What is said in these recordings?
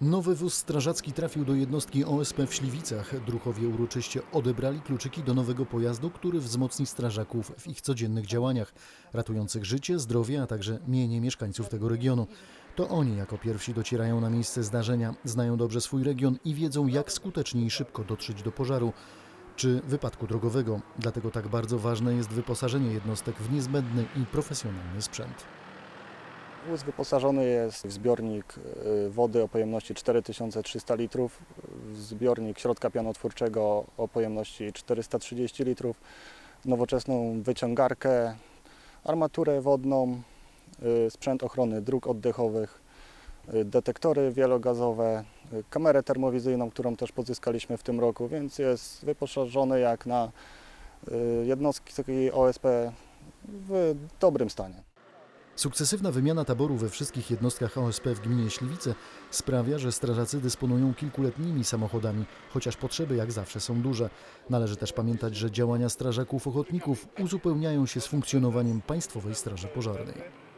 Nowy wóz strażacki trafił do jednostki OSP w Śliwicach. Druchowie uroczyście odebrali kluczyki do nowego pojazdu, który wzmocni strażaków w ich codziennych działaniach, ratujących życie, zdrowie, a także mienie mieszkańców tego regionu. To oni jako pierwsi docierają na miejsce zdarzenia, znają dobrze swój region i wiedzą, jak skutecznie i szybko dotrzeć do pożaru czy wypadku drogowego. Dlatego tak bardzo ważne jest wyposażenie jednostek w niezbędny i profesjonalny sprzęt. Wóz wyposażony jest w zbiornik y, wody o pojemności 4300 litrów, w zbiornik środka pianotwórczego o pojemności 430 litrów, nowoczesną wyciągarkę, armaturę wodną, y, sprzęt ochrony dróg oddechowych, y, detektory wielogazowe, kamerę termowizyjną, którą też pozyskaliśmy w tym roku, więc jest wyposażony jak na jednostki OSP w dobrym stanie. Sukcesywna wymiana taboru we wszystkich jednostkach OSP w gminie Śliwice sprawia, że strażacy dysponują kilkuletnimi samochodami, chociaż potrzeby jak zawsze są duże. Należy też pamiętać, że działania strażaków ochotników uzupełniają się z funkcjonowaniem Państwowej Straży Pożarnej.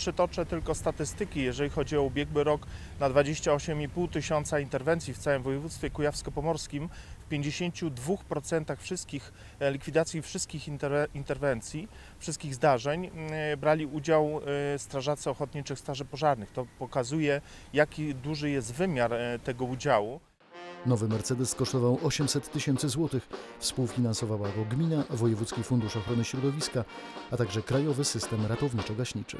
Przytoczę tylko statystyki, jeżeli chodzi o ubiegły rok na 28,5 tysiąca interwencji w całym województwie kujawsko-pomorskim. W 52% wszystkich e, likwidacji wszystkich interwe- interwencji, wszystkich zdarzeń e, brali udział e, strażacy ochotniczych straży pożarnych. To pokazuje, jaki duży jest wymiar tego udziału. Nowy Mercedes kosztował 800 tysięcy złotych. Współfinansowała go gmina, Wojewódzki Fundusz Ochrony Środowiska, a także Krajowy System Ratowniczo-Gaśniczy.